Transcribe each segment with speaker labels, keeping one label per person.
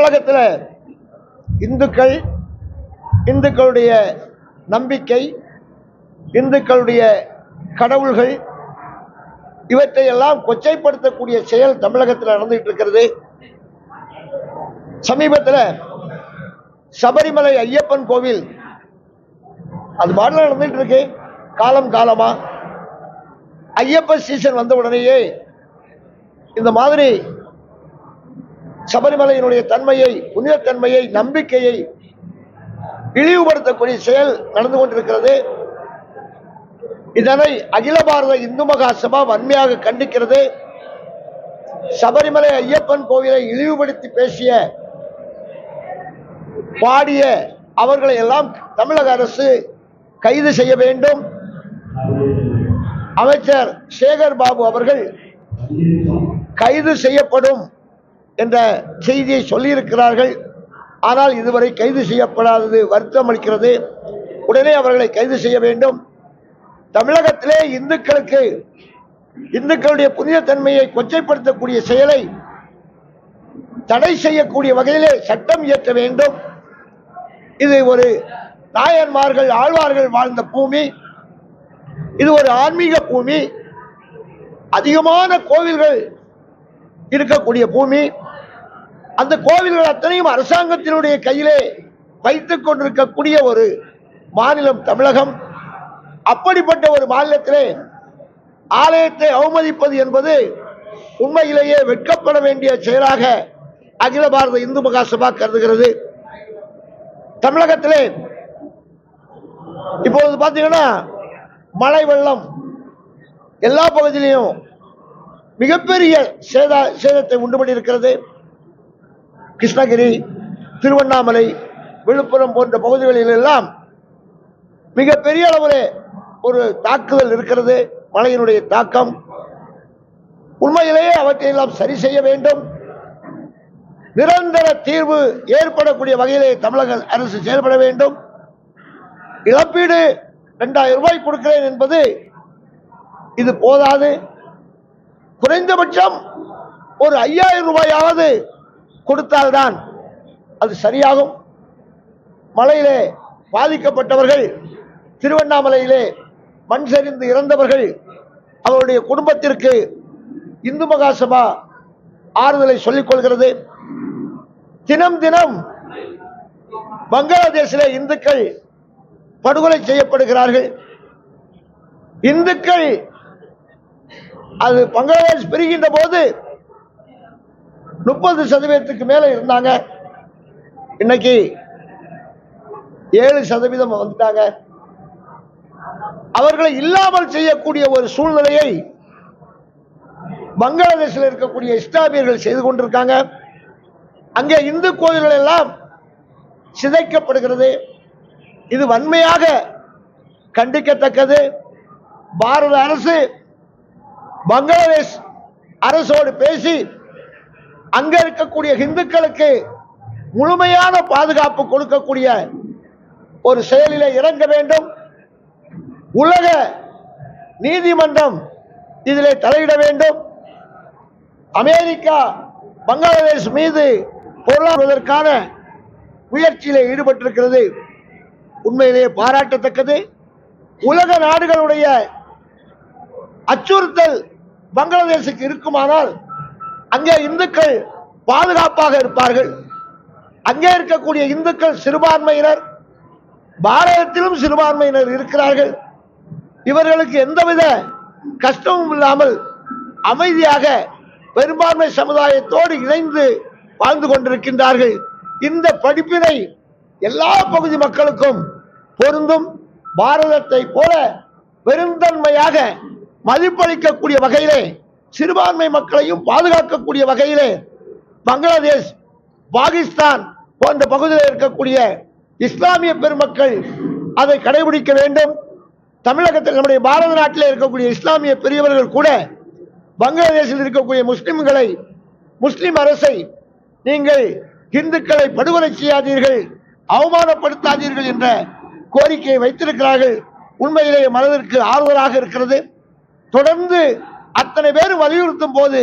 Speaker 1: தமிழகத்தில் இந்துக்கள் இந்துக்களுடைய நம்பிக்கை இந்துக்களுடைய கடவுள்கள் இவற்றை எல்லாம் கொச்சைப்படுத்தக்கூடிய செயல் தமிழகத்தில் நடந்துகிட்டு இருக்கிறது சமீபத்தில் சபரிமலை ஐயப்பன் கோவில் அது பாடல நடந்துட்டு இருக்கு காலம் காலமா. ஐயப்பன் சீசன் வந்த உடனேயே இந்த மாதிரி சபரிமலையினுடைய தன்மையை புனிதத்தன்மையை நம்பிக்கையை இழிவுபடுத்தக்கூடிய செயல் நடந்து கொண்டிருக்கிறது. இதனை அகில பாரத இந்து மகா சபா வன்மையாக கண்டிக்கிறது. சபரிமலை ஐயப்பன் கோவிலை இழிவுபடுத்தி பேசிய பாடிய அவர்களை எல்லாம் தமிழக அரசு கைது செய்ய வேண்டும். அமைச்சர் சேகர் பாபு அவர்கள் கைது செய்யப்படும். என்ற செய்தியை சொல்லியிருக்கிறார்கள். ஆனால் இதுவரை கைது செய்யப்படாதது வருத்தம் அளிக்கிறது. உடனே அவர்களை கைது செய்ய வேண்டும். தமிழகத்திலே இந்துக்களுக்கு இந்துக்களுடைய புனித தன்மையை கொச்சைப்படுத்தக்கூடிய செயலை தடை செய்யக்கூடிய வகையிலே சட்டம் இயற்ற வேண்டும். இது ஒரு நாயன்மார்கள் ஆழ்வார்கள் வாழ்ந்த பூமி. இது ஒரு ஆன்மீக பூமி. அதிகமான கோவில்கள் இருக்கக்கூடிய பூமி. அந்த கோவில்கள் அத்தனையும் அரசாங்கத்தினுடைய கையிலே வைத்துக் கொண்டிருக்கக்கூடிய ஒரு மாநிலம் தமிழகம். அப்படிப்பட்ட ஒரு மாநிலத்திலே ஆலயத்தை அவமதிப்பது என்பது உண்மையிலேயே வெட்கப்பட வேண்டிய செயலாக அகில பாரத இந்து மகாசபா கருதுகிறது. தமிழகத்திலே இப்பொழுது பார்த்தீங்கன்னா மழை வெள்ளம் எல்லா பகுதியிலையும் மிகப்பெரிய சேத சேதத்தை உண்டு பண்ணியிருக்கிறது கிருஷ்ணகிரி திருவண்ணாமலை விழுப்புரம் போன்ற பகுதிகளில் எல்லாம் மிகப்பெரிய அளவில் ஒரு தாக்குதல் இருக்கிறது. மழையினுடைய தாக்கம். உண்மையிலேயே அவற்றை எல்லாம் சரி செய்ய வேண்டும். நிரந்தர தீர்வு ஏற்படக்கூடிய வகையிலே தமிழக அரசு செயல்பட வேண்டும். இழப்பீடு ரெண்டாயிரம் ரூபாய் கொடுக்கிறேன் என்பது இது போதாது. குறைந்தபட்சம் ஒரு ஐயாயிரம் ரூபாயாவது கொடுத்தால்தான் அது சரியாகும். மலையிலே பாதிக்கப்பட்டவர்கள் திருவண்ணாமலையிலே மண் சரிந்து இறந்தவர்கள் அவருடைய குடும்பத்திற்கு இந்து மகாசபா ஆறுதலை சொல்லிக் கொள்கிறது. தினம் தினம் பங்களாதேசிலே இந்துக்கள் படுகொலை செய்யப்படுகிறார்கள். இந்துக்கள் அது பங்களாதேஷ் பிரிகின்ற போது முப்பது சதவீதத்துக்கு மேலே இருந்தாங்க. இன்னைக்கு ஏழு சதவீதம் வந்துட்டாங்க. அவர்களை இல்லாமல் செய்யக்கூடிய ஒரு சூழ்நிலையை பங்களாதேஷில் இருக்கக்கூடிய இஸ்லாமியர்கள் செய்து கொண்டிருக்காங்க. அங்கே இந்து கோயில்கள் எல்லாம் சிதைக்கப்படுகிறது. இது வன்மையாக கண்டிக்கத்தக்கது. பாரத அரசு பங்களாதேஷ் அரசோடு பேசி அங்க இருக்கக்கூடிய இந்துக்களுக்கு முழுமையான பாதுகாப்பு கொடுக்கக்கூடிய ஒரு செயலில் இறங்க வேண்டும். உலக நீதிமன்றம் இதில் தலையிட வேண்டும். அமெரிக்கா பங்களாதேஷ் மீது பொருளாதாரதற்கான முயற்சியில் ஈடுபட்டிருக்கிறது. உண்மையிலேயே பாராட்டத்தக்கது. உலக நாடுகளுடைய அச்சுறுத்தல் பங்களாதேஷுக்கு இருக்குமானால் அங்கே இந்துக்கள் பாதுகாப்பாக இருப்பார்கள். அங்கே இருக்கக்கூடிய இந்துக்கள் சிறுபான்மையினர் பாரதத்திலும் சிறுபான்மையினர் இருக்கிறார்கள். இவர்களுக்கு எந்தவித கஷ்டமும் இல்லாமல் அமைதியாக பெரும்பான்மை சமுதாயத்தோடு இணைந்து வாழ்ந்து கொண்டிருக்கின்றார்கள். இந்த படிப்பினை எல்லா பகுதி மக்களுக்கும் பொருந்தும். பாரதத்தை போல பெருந்தன்மையாக மதிப்பளிக்கக்கூடிய வகையிலே சிறுபான்மை மக்களையும் பாதுகாக்கக்கூடிய வகையிலே பங்களாதேஷ் பாகிஸ்தான் போன்ற பகுதியில் இருக்கக்கூடிய இஸ்லாமிய பெருமக்கள் அதை கடைபிடிக்க வேண்டும். தமிழகத்தில் நம்முடைய பாரத நாட்டில் இருக்கக்கூடிய இஸ்லாமிய பெரியவர்கள் கூட பங்களாதேஷில் இருக்கக்கூடிய முஸ்லிம்களை முஸ்லிம் அரசை நீங்கள் இந்துக்களை படுகொலை செய்யாதீர்கள் அவமானப்படுத்தாதீர்கள் என்ற கோரிக்கையை வைத்திருக்கிறார்கள். உண்மையிலேயே மனதிற்கு ஆறுதலாக இருக்கிறது. தொடர்ந்து அத்தனை பேர் வலியுறுத்தும் போது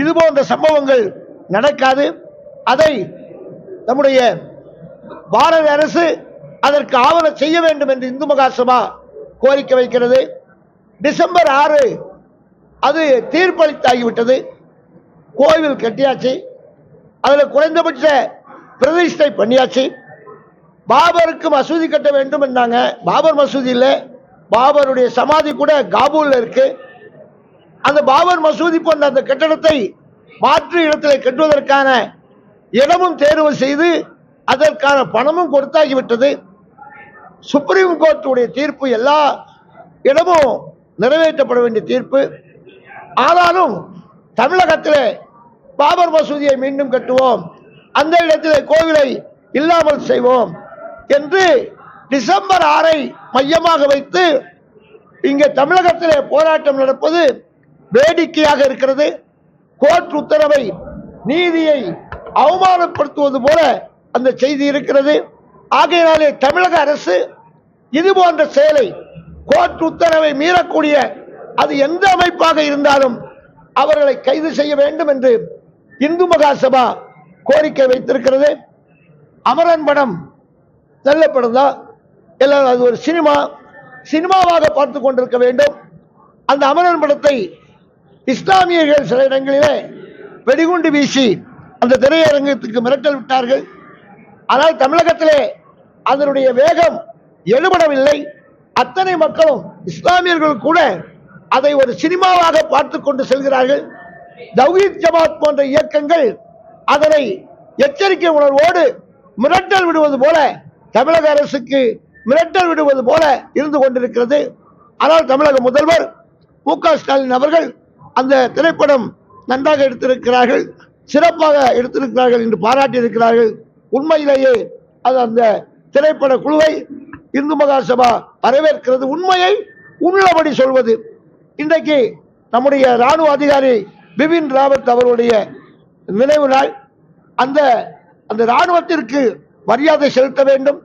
Speaker 1: இது போன்ற சம்பவங்கள் நடக்காது. அதை நம்முடைய பாரத அரசு அதற்கு ஆவணம் செய்ய வேண்டும் என்று இந்து மகாசபா கோரிக்கை வைக்கிறது. டிசம்பர் ஆறு அது தீர்ப்பளித்தாகிவிட்டது. கோவில் கட்டியாச்சு. அதில் குறைந்தபட்ச பிரதிஷ்டை பண்ணியாச்சு. பாபருக்கு மசூதி கட்ட வேண்டும் என்றாங்க பாபர் மசூதி இல்லை. பாபருடைய சமாதி கூட காபூலில் இருக்குது அந்த பாபர் மசூதி போன்ற அந்த கட்டடத்தை மாற்று இடத்திலே கட்டுவதற்கான இடமும் தேர்வு செய்து அதற்கான பணமும் கொடுத்தாகிவிட்டது. சுப்ரீம் கோர்ட்டுடைய தீர்ப்பு எல்லா இடமும் நிறைவேற்றப்பட வேண்டிய தீர்ப்பு. ஆனாலும் தமிழகத்தில் பாபர் மசூதியை மீண்டும் கட்டுவோம். அந்த இடத்தில் கோவிலை இல்லாமல் செய்வோம் என்று டிசம்பர் ஆறை மையமாக வைத்து இங்கே தமிழகத்திலே போராட்டம் நடப்பது வேடிக்கையாக இருக்கிறது. கோர்ட் உத்தரவை நீதியை அவமானப்படுத்துவது போல அந்த செய்தி இருக்கிறது. ஆகையினாலே தமிழக அரசு இது போன்ற செயலை கோர்ட் உத்தரவை மீறக்கூடிய அது எந்த அமைப்பாக இருந்தாலும் அவர்களை கைது செய்ய வேண்டும் என்று இந்து மகாசபா கோரிக்கை வைத்திருக்கிறது. அமரன் படம் நல்ல படம் தான் அது ஒரு சினிமா சினிமாவாக பார்த்து கொண்டிருக்க வேண்டும். அந்த அமரன் படத்தை இஸ்லாமியர்கள் சில இடங்களிலே வெடிகுண்டு வீசி அந்த திரையரங்கத்துக்கு மிரட்டல் விட்டார்கள். ஆனால் தமிழகத்திலே அதனுடைய வேகம் எழுபடவில்லை. அத்தனை மக்களும் இஸ்லாமியர்கள் கூட அதை ஒரு சினிமாவாக பார்த்து கொண்டு செல்கிறார்கள். தௌஹீத் ஜமாத் போன்ற இயக்கங்கள் அதனை எச்சரிக்கை உணர்வோடு மிரட்டல் விடுவது போல தமிழக அரசுக்கு மிரட்டல் விடுவது போல இருந்து கொண்டிருக்கிறது. ஆனால் தமிழக முதல்வர் மு க ஸ்டாலின் அவர்கள் அந்த திரைப்படம் நன்றாக எடுத்திருக்கிறார்கள் சிறப்பாக எடுத்திருக்கிறார்கள் என்று பாராட்டியிருக்கிறார்கள். உண்மையிலேயே அது அந்த திரைப்பட குழுவை இந்து மகாசபா வரவேற்கிறது. உண்மையை உள்ளபடி சொல்வது. இன்றைக்கு நம்முடைய ராணுவ அதிகாரி பிபின் ராவத் அவருடைய நினைவு நாள். அந்த அந்த ராணுவத்திற்கு மரியாதை செலுத்த வேண்டும்.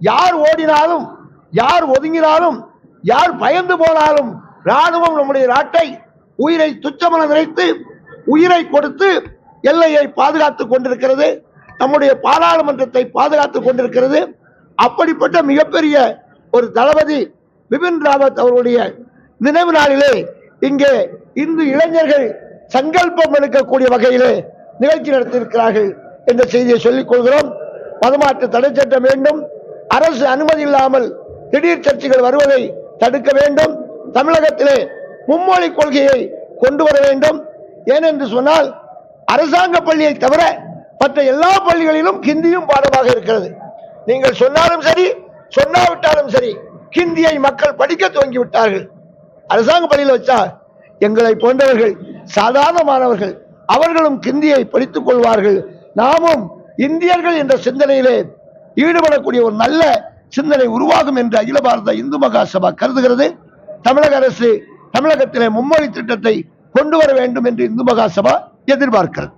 Speaker 1: யார் ஓடினாலும் யார் ஒதுங்கினாலும் யார் பயந்து போனாலும் ராணுவம் நம்முடைய நாட்டை உயிரை துச்சமென நினைத்து உயிரை கொடுத்து எல்லையை பாதுகாத்துக் கொண்டிருக்கிறது. நம்முடைய பாராளுமன்றத்தை பாதுகாத்து கொண்டிருக்கிறது. அப்படிப்பட்ட மிகப்பெரிய ஒரு தளபதி பிபின் ராவத் அவருடைய நினைவு நாளிலே இங்கே இந்து இளைஞர்கள் சங்கல்பம் எடுக்கக்கூடிய வகையிலே நிகழ்ச்சி நடத்தியிருக்கிறார்கள் என்ற செய்தியை சொல்லிக் கொள்கிறோம். மதமாற்று தடை சட்டம் வேண்டும். அரசு அனுமதி இல்லாமல் திடீர் சர்ச்சைகள் வருவதை தடுக்க வேண்டும். தமிழகத்திலே மும்மொழி கொள்கையை கொண்டு வர வேண்டும். ஏனென்று சொன்னால் அரசாங்க பள்ளியை தவிர மற்ற எல்லா பள்ளிகளிலும் ஹிந்தியும் பாடமாக இருக்கிறது. நீங்கள் சொன்னாலும் சரி சொன்னாவிட்டாலும் சரி ஹிந்தியை மக்கள் படிக்க துவங்கி விட்டார்கள் அரசாங்க பள்ளியில் வச்சா எங்களை போன்றவர்கள் சாதாரண மாணவர்கள் அவர்களும் ஹிந்தியை படித்துக் கொள்வார்கள். நாமும் இந்தியர்கள் என்ற சிந்தனையிலே ஈடுபடக்கூடிய ஒரு நல்ல சிந்தனை உருவாகும் என்று அகில பாரத இந்து மகாசபா கருதுகிறது. தமிழக அரசு தமிழகத்திலே மும்மொழி திட்டத்தை கொண்டு வர வேண்டும் என்று இந்து மகாசபா எதிர்பார்க்கிறது.